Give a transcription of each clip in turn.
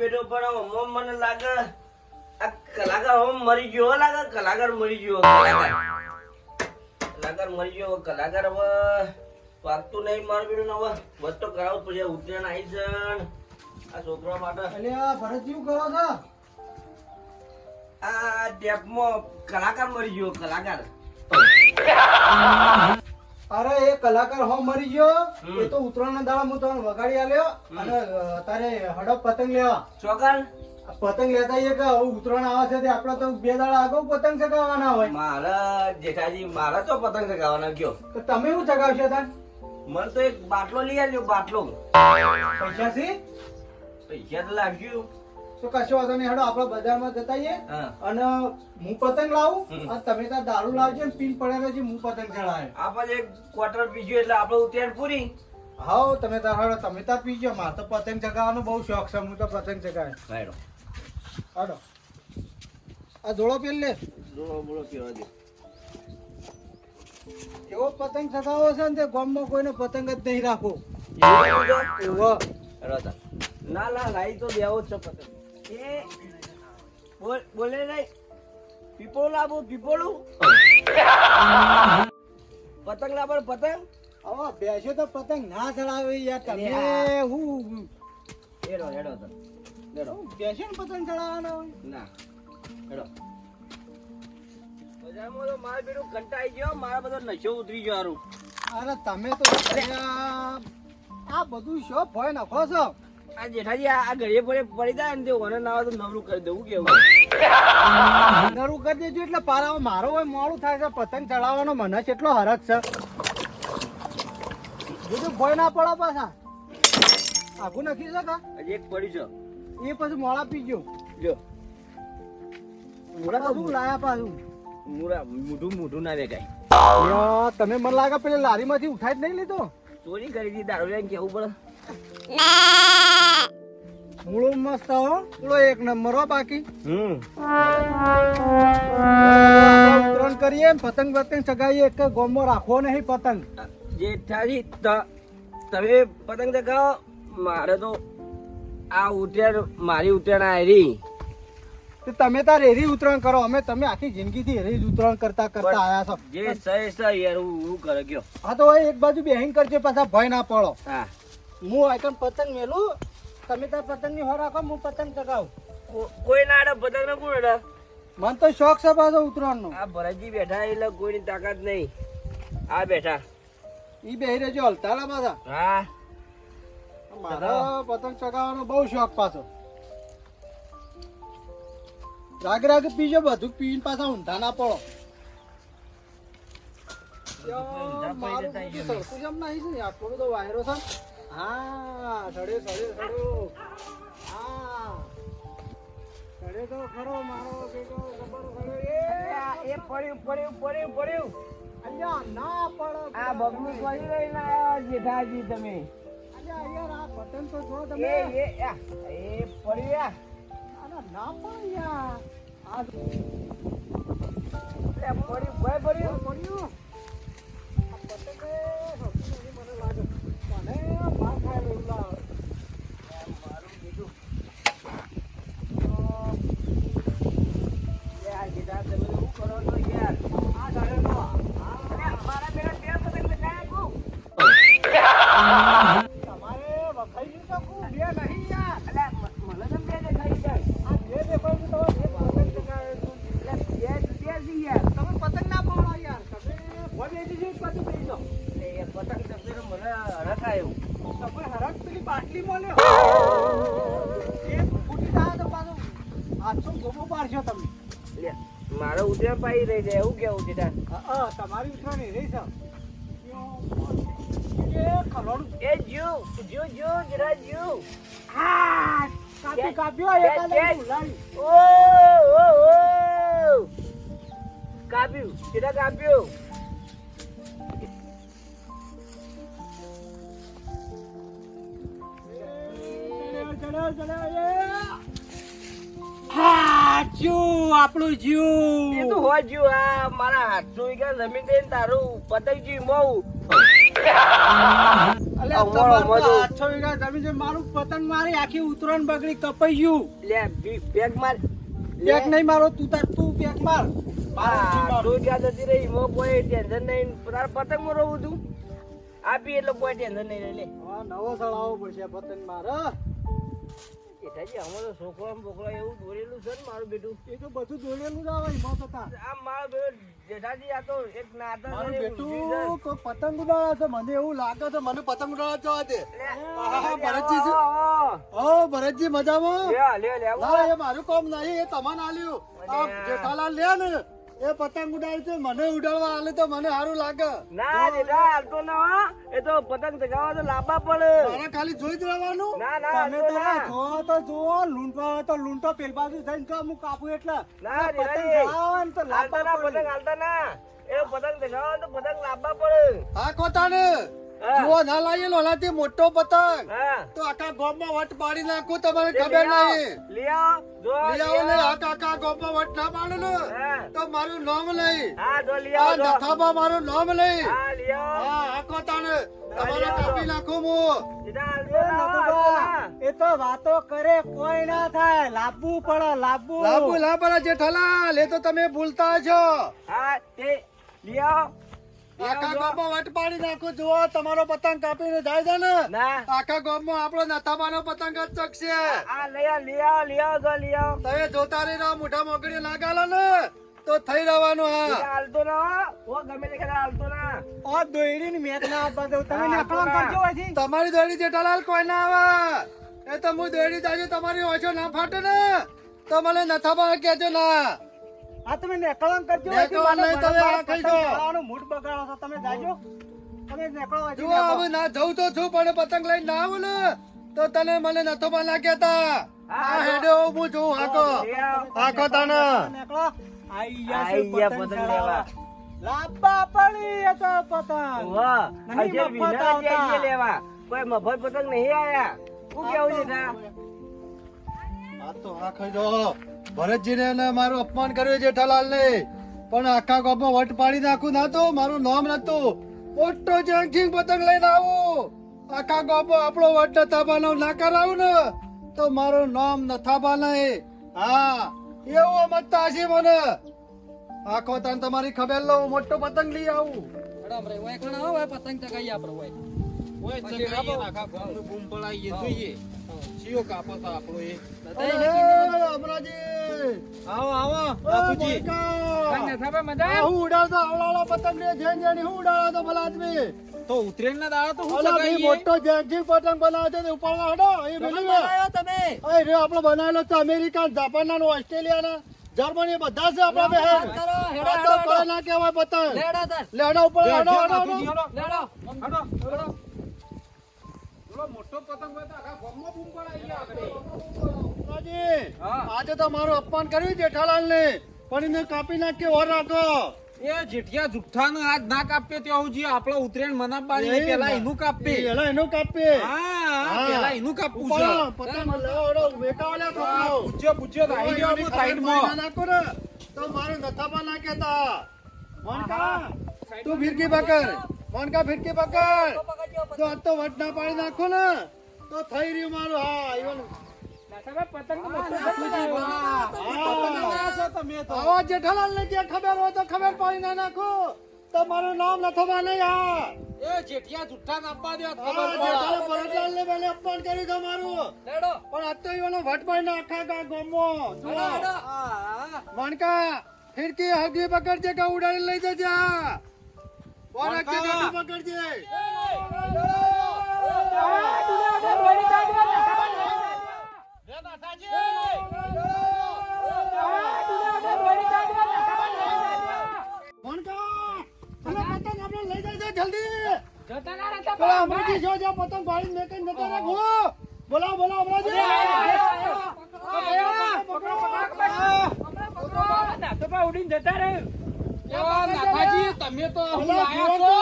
બેઠો પણ મને લાગે આ કલાકાર હમ મરી ગયો લાગે કલાકાર મરી ગયો કલાકાર. મરી ગયો કલાકાર હવે વાગતું નહીં માર બેટું હવે. બસ તો કરાવું પછી ઉત્તરાયણ આવી છે આ છોકરા માટે. એટલે આ ભરત શું કરો છો? આ ટેપમાં કલાકાર મરી ગયો કલાકાર. અરે એ કલાકાર હો મરી ગયો. એ તો ઉત્તરાયણ દાડા હું તમને વગાડી આલ્યો. અને તારે હડપ પતંગ લેવા. છોકર પતંગ લેતા એ કે ઉત્તરાયણ આવે છે તે આપણે તો બે દાડા આગળ પતંગ ચગાવવાના હોય. મારા જેઠાજી મારા તો પતંગ ચગાવવાના ગયો. તો તમે શું ચગાવશો તાર મને તો એક બાટલો લઈ આવ્યો બાટલો. પૈસા છે પૈસા તો લાગ્યું. તો કશો વાંધો નહીં હેડો આપણે બજારમાં જતા જઈએ અને હું પતંગ લાવું. અને તમે તાર દારૂ લાવજો ને પીન પડેલો છે હું પતંગ ચડાવે. આપણે એક ક્વાર્ટર પીજ્યું એટલે આપણે ઉત્તરાયણ પૂરી. હાઉ તમે તાર હેડો તમે તાર પીજો મારે તો પતંગ ચગાવવાનો બહુ શોખ છે હું તો પતંગ ચગાવે. હેડો. હેડો. આ જોડો પેલ લે. બોલો કેવા દે. એવો પતંગ ચગાવો છે ને તે ગામમાં કોઈને પતંગ જ નહીં રાખો. એવો. ના ના લાઈ તો દેવો જ છે પતંગ. એ બોલ બોલે નહીં. પીપળો લાવો પીપળું. પતંગ લાવો પતંગ. હવે બેસો તો પતંગ ના ચડાવે યાર તમે. હું. હેડો હેડો તો. હેડો. બેસો ને પતંગ ચડાવવાનો? ના હેડો. બજારમાં તો મારે કંટાઈ ગયો. મારા બધો નશો ઉતરી ગયો અરે તમે તો આ બધું શો ભય નાખો છો. આ જેઠાજી આ ઘડીએ પડે પડી જાય ને તે ઓને ના આવે તો નવરું કરી દેવું કેવું નરું કરી દેજો એટલે પારામાં મારો હોય મોડું થાય છે પતંગ ચડાવવાનો મને કેટલો હરક છે. બીજું ભય ના પડો પાછા. આખું નખી શકા હજી એક છો. એ પછી મોડા પી ગયો. જો. મોડા પાછું લાયા પાછું. મોડા મોઢું મોઢું ના વેગાય. તમે મને લાગે પેલી લારીમાંથી ઉઠાઈ જ નહીં લીધો? ચોરી કરી દીધી દારૂ લઈને કેવું પડે? મૂળો મસ્ત હો. મૂળો એક નંબર હો બાકી. હમ. ઉતરણ કરીએ પતંગ પતંગ ચગાવીએ એક ગોમો રાખવો નહીં પતંગ. જેઠાજી ત- તમે પતંગ ચગાવો મારે તો આ ઉત્તરાયણ મારી ઉત્તરાયણ આયરી. તે તમે તાર એરી ઉતરણ કરો અમે તમે આખી જિંદગીથી એરી ઉતરણ કરતા કરતા આયા છો. જે સહી સહી યાર હું હું ગયો. હા તો એક બાજુ બેહિંગ કરજે પાછા ભય ના પડો. હા. હું આઈકન પતંગ મેલું તમે તાર પતંગની હો રાખો હું પતંગ ચગાવું. કોઈ ના અડે પતંગ ના કોણ અડે મને તો શોખ છે પાછો ઉતરાણ નો આ ભરતજી બેઠા એટલે કોઈની તાકાત નહીં. આ બેઠા. ઈ બેહી રહેજો હલતાલા પાછા. હા. મારો પતંગ ચગાવવાનો બહુ શોખ પાછો. રાગ રાગ પીજો બધું પીને પાછા ઊંધા ના પડો. મારું સરખું જેમ નહીં છે યાર, થોડો તો વાયરો છે. હા સડે સડે સડ્યો હા. સડે તો ખરો મારો બેટો ગબ્બર સડ્યો. એ એ પડ્યું પડ્યું પડ્યું પડ્યું અલ્યા ના પડો. આ બબલું કરી રહી ના જેઠાજી તમે. અલ્યા યાર આ પતંગ તો જો તમે. એ આ, એ પડ્યું ના પડ્યા. આ પડ્યું ભાઈ પડ્યું પડ્યું આ પતંગ એ સૌથી નથી મને લાગે મને માર ખાયેલો એવું લાગે. મારું બીજું લે આ જેઠા તમે તો શું કરો છો યાર આ ડાળેલો આ. અરે મારા બેટા બે પતંગ બચાયા તું તમારે વખાઈ ગયું તો ખૂબ બે નહીં યાર અલ્યા મ- મને કેમ બે દેખાઈ જાય આ બે દેખાય છે તમારે બે પતંગ ચગાવે છે. અલ્યા બે બે છે યાર તમે પતંગ ના પાડો યાર તમે ભોય બેસી જઈ પાછું બેસી જાઓ એ પતંગ તમને તો મને હરખાયું તમે હરખ પેલી બાટલી મળ્યો એ ફૂટી થાય તો પાછું હાથસો ગોમો પાડશો તમે લે મારે ઉતરા રહી છે એવું કેવું છે તમારી ઉતરાણી રહી છે. એ જુ જુ જુ જરા જુ આ કાપી કાપ્યો ભૂલાઈ. ઓ કાપ્યું જેઠા કાપ્યું આપણું. એ તો આ મારા જમીન તારું પતંગ તમારે જમીન. મારું પતંગ મારી આખી ઉતરણ બગડી કપાઈ ગયું. લે બી- બેગ માર. પેક નહીં મારો તું તાર તું પેક માર. મારું જતી રહી મો કોઈ ટેન્શન નહીં. તારા પતંગમાં રહું તું. આપી એટલે કોઈ ટેન્શન નહીં લે નવો સળાવવો પડશે પતંગ મારે અમે તો છોકરો બોકરો એવું દોરેલું છે ને મારું બેટું. એ તો બધું દોડેલું જ આવે એમાં તો તાર. મારો બેટો જેઠાજી આ તો એક નાતા મારું બેટું પતંગ ઉડાડે છે મને એવું લાગે છે મને પતંગ લે, ભરતજી છે? ઓ ભરતજી મજામાં? લે, લે, લે, એ મારું કામ નહીં એ તમારે આલ્યું આ મને આ- જેઠાલાલ લે ને. એ પતંગ ઉડાડે છે મને ઉડાડવા આલે તો મને સારું લાગે. ના જેઠા હાલતો ના એ તો પતંગ ચગાવવા તો લાંબા પડે. મારે ખાલી જોઈ જ રહેવાનું? ના ના તમે તો ના. તો જોવો લૂંટો તો લૂંટો પેલ બાજુ થઈને તો હું કાપું એટલે. ના, પતંગ ચગાવવા તો લાંબા પતંગ હાલતા ના. એ પતંગ ચગાવવા તો પતંગ લાંબા પડે. હા કોતાને. જુઓ ના લાવીએ લોલાથી મોટો પતંગ. તો આખા ગામમાં વટ પાડી નાખું તમારે ખબર. નહીં. આવો ને. આખા આખા ગામમાં વટ ના પાડે ને તો મારું નામ નહીં લઈ આ નથામાં મારું નામ નહીં હા લઈ આવો. હા આ કોતાને તમારે કાપી નાખું હું. એ તો વાતો કરે કોઈ ના થાય. લાબુ પડે લાબુ. લાવવું પડે જેઠાલાલ એ તો તમે ભૂલતા છો. હા તે. લઈ આખા ગામમાં વટ પાડી નાખું જુઓ તમારો પતંગ કાપીને જાય છે ને. આખા ગામમાં આપણો નથાબાનો પતંગ જ ચકશે. આ લઈ આવો લઈ આવો લઈ આવો. જો લઈ તમે જોતા રહી રહ્યા મોઢા મોકડી ના ને. તો થઈ રહેવાનું હા હાલતો ના. ઓ ગમે તે હાલતો ના. ઓ દોયડી ની મેચ ના આપવા દઉં. તમે કરજો તમારી દોયડી જેઠાલાલ કોઈ ના આવે. એ તો હું દોયડી જાજો તમારી ઓછો ના ફાટે ને. તો મને નથાબા કેજો ના. આ તમે નેકળામ કરજો તમે. મૂડ બગાડો છો. તમે જાજો. તમે નેકળો જો હવે ના જઉં તો છું પણ પતંગ લઈને ના આવું ને તો તને મને નથોબા ના કેતા આ હેડો હું છું હાકો. હાકો તને. નેકળો આઈ ગયા આઈ છે ગયા પતંગ લેવા. લાંબા પડી એ તો પતંગ. વાહ નહીં મફત આવતા. લેવા. કોઈ મફત પતંગ નહીં આયા. હું કેવું છે તા? આ તો હા. ખાઈ ભરતજીને ને મારું અપમાન કર્યું છે જેઠાલાલ ને પણ આખા ગામમાં વટ પાડી નાખું ના તો મારું નામ નતું મોટો જંગિંગ પતંગ લઈને આવો. આખા ગામમાં આપણો વટ નથાબાનો ના કરાવું ને તો મારું નામ નથાબા નહીં. હા એવું મતતા છે મને. આખો તાન તમારી ખબર લઉં મોટો પતંગ લઈ આવું. અરે, અમરાજી! આવો આવો ઓ, મોનિકા! હું ઉડાડતો આવડાવડો પતંગ ને જેન જેની હું ઉડાડતો ભલા આદમી તો ઉતરેણ ના દાડા તો હું લગાઈ મોટો જેગજી પતંગ બનાવે છે ઉપાડવા હડો એ મેલી વે. તમે? અય રે આપણો બનાવેલો છે અમેરિકા જાપાનના ઓસ્ટ્રેલિયા ઓસ્ટ્રેલિયાના. જર્મની બધા છે આપણા બહેન હેડ તો કોઈ ના કહેવાય પતંગ. લેડા ઉપર હડો હડો હડો. હડો. પતંગ આજે તો મારું અપમાન કર્યું જેઠાલાલ ને પણ એને કાપી નાખી ઓર રાખો. એ જેઠિયા જુઠ્ઠાનું આજ ના કાપે ત્યાં સુધી આપણો ઉતરેણ મનાવવાની પેલા એનું કાપીએ પેલા એનું કાપીએ હા હા. પેલા એનું કાપવું છે. પતંગ લેવડો હડો વેકાવા લે પૂછ્યો પૂછ્યો તો આઈ ગયો હું સાઈડમાં. નાખો ને તો મારું નથાબા ના તા મણકા તું ફિરકી પકડ. મોનકા ફિરકી પકડ તો આ તો વટ ના પાડી નાખો ને તો થઈ રહ્યું મારું હા ઈવન જેઠાલાલ ને જે ખબર હોય તો ખબર પાડી ના નાખો તો મારું નામ નથાબા નહીં હા એ જેઠિયા જુઠ્ઠા કાપવા દે હા, ખબર જેઠાલાલ પડે ભરતલાલ ને મેં અપમાન કર્યું પણ આ તો ઈવનો વટ પાડી નાખા ગા ગોમો જુઓ મણકા ફિરકી હગલી પકડજે કે ઉડાડી લઈ જજે હગલી ગાંઠું પકડજે મણકા પેલો પતંગ જલ્દી અમરજી છો જો પતંગ પાડી મેકઈ નતો રાખો છો.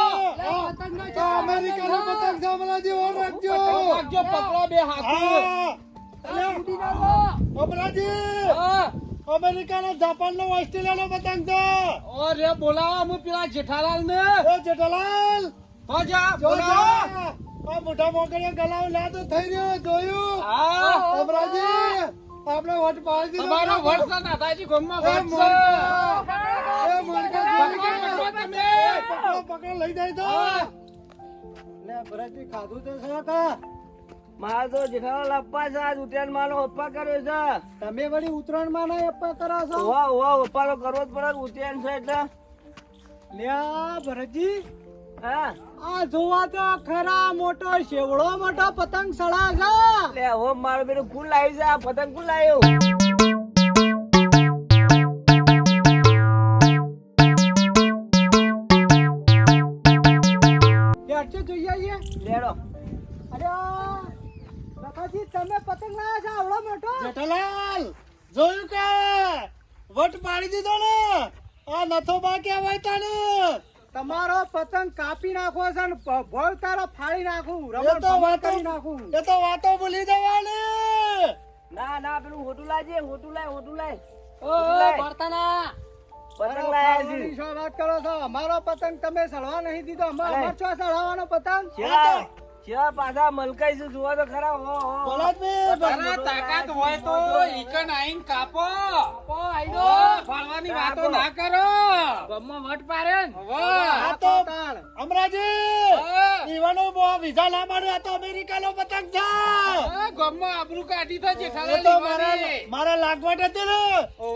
તો, અમેરિકાનો પતંગ અમરાજી ઓર રાખજો. રાખજો પકડો બે હાથે. અમરાજી અમેરિકાનો જાપાનનો ઓસ્ટ્રેલિયાનો પતંગ છે. ઓ બોલાવો પેલા જેઠાલાલ ને એ જેઠાલાલ તો જા જો આ મોટા મોકળીએ ગલાવ લાદો થઈ રહ્યો જોયું? હા. અમરાજી આપણે વટ પાડી તમારો વર્ષ છે. ગોમમાં મોરકા પકડો, પકડો તમે. પકડો પકડો લઈ જાય તો. લે ભરતજી ખાધું તો છે કા મારે તો જેઠાલાલ અપ્પા છે આજ ઉત્તરાયણ માનો અપ્પા કર્યો છે. તમે વળી ઉત્તરાયણમાં ના અપ્પા કરો છો? વાહ વાહ અપ્પા તો કરવો જ પડે ઉત્તરાયણ છે એટલે. લે ભરતજી. આ જોવા તો ખરા મોટો શેવડો મોટો પતંગ સડા છે. લે હવે મારો પેલું કુલ લાવ્યું જા પતંગ કુલ લાવ્યું બેઠો જોઈએ આવીએ. લેડો અરે લખાજી તમે પતંગ લાવ્યા છો આવડો મોટો? જેઠાલાલ જોયું કે? વટ પાડી દીધો ને? આ નથો તમારો પતંગ કાપી નાખો છે ને ભોળ તારો ફાડી નાખું રબર તો વાતો નાખું. એ તો વાતો ભૂલી જવાની. ના ના પેલું હોટું લાજે હોટું લાય હોટું લાય. ઓ બર્તના પતંગ લાયા છે શું વાત કરો છો. અમારો પતંગ તમે સળવા નહીં દીધો. અમાર. અમાર છો સળવાનો પતંગ? છે પાછા મલકાઈ છે જોવા તો ખરા. હો અરે તાકાત હોય તો ઈકન આઈન કાપો. ઓ, ફાળવાની વાતો ના કરો. ગમમાં વટ પાડે આ તો અમરાજી! ઈવાનો બો વિઝા ના માર્યો આ તો અમેરિકાનો પતંગ છે. આ આબરૂ કાઢી તો જેઠાલાલ તો મારા ઈવાની. મારા લાગવટ હતી ને.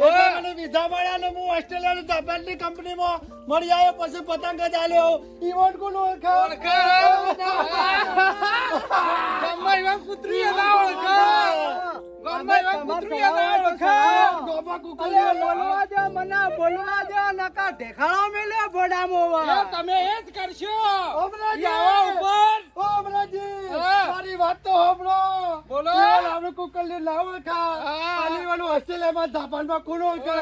એટલે મને વિઝા મળ્યા ને હું ઓસ્ટ્રેલિયાની જાપાનની કંપનીમાં મળી આવ્યો પછી પતંગ જ આલ્યો. ઈવોટ કોણ ઓળખે ગામમાં ના. ગામમાં ના ઓળખે. ગોપા કુકલીઓ બોલવા દે મને બોલવા દે નકા ઢેખાડો મેલ્યો ભોડામો જો તમે એ જ કરશો અમરાજી! આવા ઉપર. મારી વાત તો સાંભળો. બોલો. આપણે ઓસ્ટ્રેલિયામાં જાપાનમાં કોણ ઓળખે?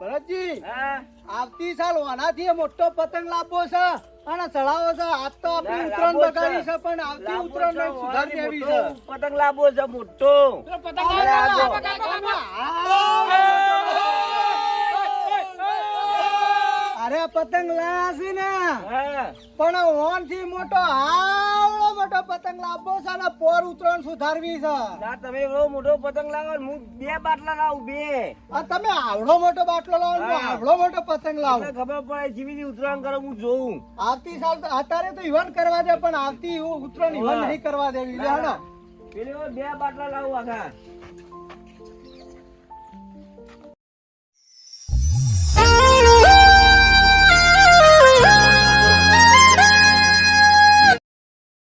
ભરતજી! હા. આવતી સાલ વાનાથી મોટો પતંગ લાવવો છે અને ચડાવો છે. આજ તો આપણી ના, ઉત્તરાયણ બગાડી છે. પણ આવતી છે, સુધાર દેવી છે? પતંગ લાવવો છે મોટો. પતંગ અરે પતંગ લાયા છે ને. પણ ઓનથી મોટો આવડો મોટો પતંગ લાવવો છે ને પોર ઉતરણ સુધારવી છે. ના તમે એવો મોટો પતંગ લાવો હું બે બાટલા લાવું બે. આ તમે આવડો મોટો બાટલો લાવો આવડો મોટો પતંગ લાવો. ખબર પડે જીવી રીતે ઉત્તરાયણ કરો હું જોઉં. આવતી સાલ તો અત્યારે તો ઇવન કરવા દે પણ આવતી ઉત્તરાયણ ઇવન નહીં કરવા દેવી. પેલી બે બાટલા લાવું આખા